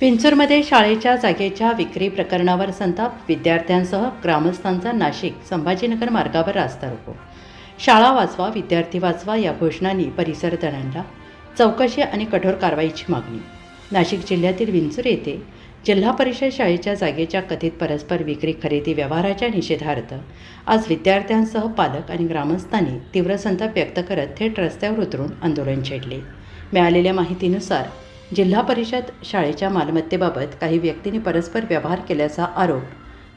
पिंचूरमध्ये शाळेच्या जागेच्या विक्री प्रकरणावर संताप विद्यार्थ्यांसह ग्रामस्थांचा नाशिक संभाजीनगर मार्गावर रास्ता रोको. शाळा वाचवा विद्यार्थी वाचवा या घोषणांनी परिसर दणाणला. चौकशी आणि कठोर कारवाईची मागणी. नाशिक जिल्ह्यातील विंचूर येथे जिल्हा परिषद शाळेच्या जागेच्या कथित परस्पर विक्री खरेदी व्यवहाराच्या निषेधार्थ आज विद्यार्थ्यांसह पालक आणि ग्रामस्थांनी तीव्र संताप व्यक्त करत थेट रस्त्यावर उतरून आंदोलन छेडले. मिळालेल्या माहितीनुसार जिल्हा परिषद शाळेच्या मालमत्तेबाबत काही व्यक्तींनी परस्पर व्यवहार केल्याचा आरोप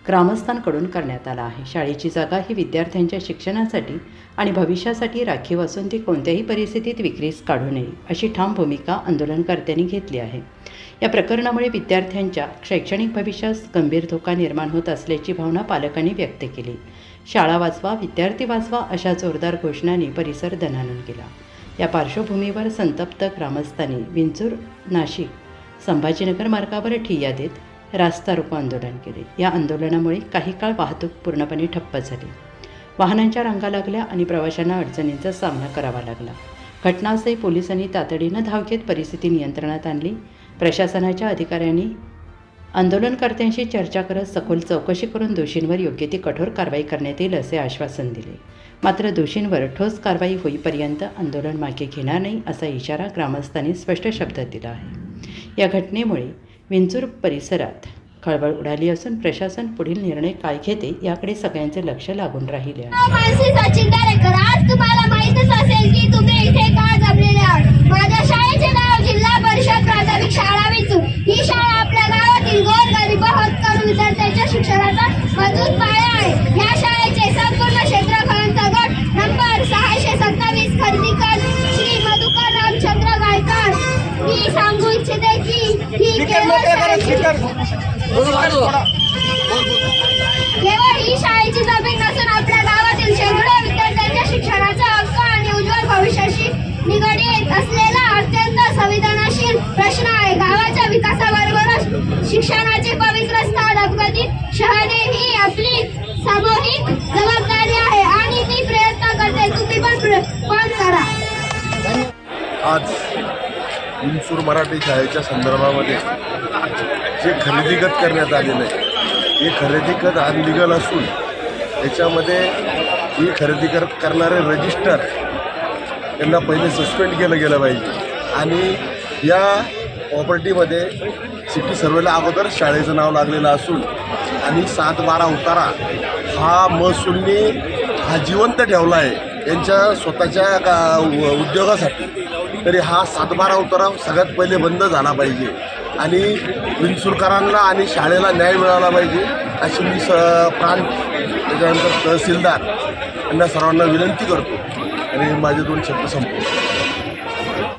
ग्रामस्थांकडून करण्यात आला आहे. शाळेची जागा ही विद्यार्थ्यांच्या शिक्षणासाठी आणि भविष्यासाठी राखीव असून ती कोणत्याही परिस्थितीत विक्रीस काढू नये अशी ठाम भूमिका आंदोलनकर्त्यांनी घेतली आहे. या प्रकरणामुळे विद्यार्थ्यांच्या शैक्षणिक भविष्यास गंभीर धोका निर्माण होत असल्याची भावना पालकांनी व्यक्त केली. शाळा वाचवा विद्यार्थी वाचवा अशा जोरदार घोषणांनी परिसर दणानून गेला या पार्श्वभूमीवर संतप्त ग्रामस्थांनी विंचूर नाशिक संभाजीनगर मार्गावर ठिय्या देत रास्ता रोको आंदोलन केले. या आंदोलनामुळे काही काळ वाहतूक पूर्णपणे ठप्प झाली. वाहनांच्या रांगा लागल्या आणि प्रवाशांना अडचणींचा सामना करावा लागला. घटनास्थळी पोलिसांनी तातडीनं धाव घेत परिस्थिती नियंत्रणात आणली. प्रशासनाच्या अधिकाऱ्यांनी आंदोलनकर्त्यांशी चर्चा करत सखोल चौकशी करून दोषींवर योग्य ती कठोर कारवाई करण्यात येईल असे आश्वासन दिले. मात्र दोषींवर ठोस कारवाई होईपर्यंत आंदोलन मागे घेणार नाही असा इशारा ग्रामस्थांनी स्पष्ट शब्दात दिला आहे. या घटनेमुळे विंचूर परिसरात खळबळ उडाली असून प्रशासन पुढील निर्णय काय घेते याकडे सगळ्यांचे लक्ष लागून राहिले आहे. शिक्षणाचा मजबूत पाया आहे. या शाळेचे संपूर्ण क्षेत्रफळांचा गट नंबर सहाशे सत्तावीस खर्दीकर श्री मधुकर रामचंद्र गायकवाड. मी सांगू इच्छिते की ही केवळ ही शाळेची जमीन नसून आज विंचूर मराठी शाळेच्या संदर्भामध्ये जे खरेदीगत करण्यात आलेलं आहे हे खरेदी खत अनलिगल असून त्याच्यामध्ये ही खरेदी कर करणारे रजिस्टर यांना पहिले सस्पेंड केलं गेलं पाहिजे. आणि या प्रॉपर्टीमध्ये सिटी सर्वेला अगोदर शाळेचं नाव लागलेलं असून आणि सात बारा उतारा हा महसूलनी हा जिवंत ठेवला आहे. यांच्या स्वतःच्या का उ- उद्योगासाठी. तरी हा सातबारा उतारा सगळ्यात पहिले बंद झाला पाहिजे. आणि विंचुरकरांना आणि शाळेला न्याय मिळाला पाहिजे अशी मी स प्रांत त्याच्यानंतर तहसीलदार यांना सर्वांना विनंती करतो. आणि माझे दोन शब्द संपवतो.